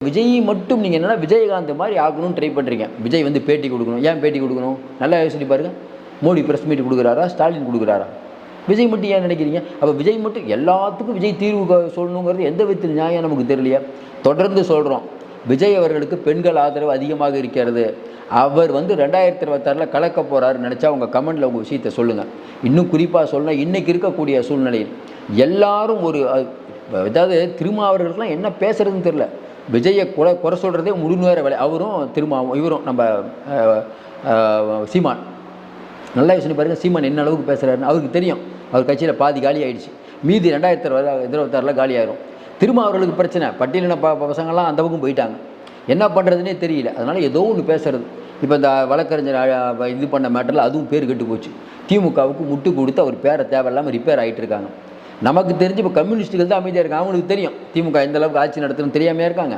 விஜய் மட்டும் நீங்கள் என்னன்னா விஜயகாந்த் மாதிரி ஆகணும்னு ட்ரை பண்ணுறீங்க விஜய் வந்து பேட்டி கொடுக்கணும். ஏன் பேட்டி கொடுக்கணும்? நல்லா யோசிச்சு பாருங்க. மோடி ப்ரெஸ் மீட் கொடுக்குறாரா? ஸ்டாலின் கொடுக்குறாரா? விஜய் மட்டும் ஏன் நினைக்கிறீங்க? அப்போ விஜய் மட்டும் எல்லாத்துக்கும் விஜய் தீர்வு சொல்லணுங்கிறது எந்த விதத்தில் நியாயம் நமக்கு தெரியலையா. தொடர்ந்து சொல்கிறோம் விஜய் அவர்களுக்கு பெண்கள் ஆதரவு அதிகமாக இருக்கிறது. அவர் வந்து ரெண்டாயிரத்தி இருபத்தாறில் கலக்க போகிறாருன்னு நினச்சா உங்கள் கமெண்டில் உங்கள் விஷயத்தை சொல்லுங்கள் இன்னும் குறிப்பாக சொல்லணும் இன்றைக்கி இருக்கக்கூடிய சூழ்நிலையில் எல்லாரும் ஒரு அஹ், அதாவது திருமாவர்களுக்கெல்லாம் என்ன பேசுகிறதுன்னு தெரில விஜயை குறை குறை சொல்கிறதே முழுநேர வேலை. அவரும் திருமாவும் இவரும் நம்ம சீமான். நல்லா யோசனை பாருங்கள் சீமான் என்ன அளவுக்கு பேசுகிறாருன்னு அவருக்கு தெரியும். அவர் கட்சியில் பாதி காலி ஆயிடுச்சு. மீதி ரெண்டாயிரத்தி இருபது இருபத்தாறில் காலி ஆயிரும். திரும்ப அவர்களுக்கு பிரச்சனை. பட்டியலின ப பசங்கள்லாம் அந்த பக்கம் போயிட்டாங்க. என்ன பண்ணுறதுனே தெரியல. அதனால் ஏதோ ஒன்று பேசுறது. இப்போ இந்த வழக்கறிஞர் இது பண்ண மேட்டரில் அதுவும் பேர் கெட்டு போச்சு. திமுகவுக்கு முட்டு கொடுத்து அவர் பேரை தேவையில்லாமல் ரிப்பேர் ஆகிட்டு இருக்காங்க. நமக்கு தெரிஞ்சு இப்போ கம்யூனிஸ்ட்டுகள் தான் அமைதியாக இருக்காங்க. அவங்களுக்கு தெரியும். திமுக எந்த அளவுக்கு ஆட்சி நடத்தணும் தெரியாமையா இருக்காங்க.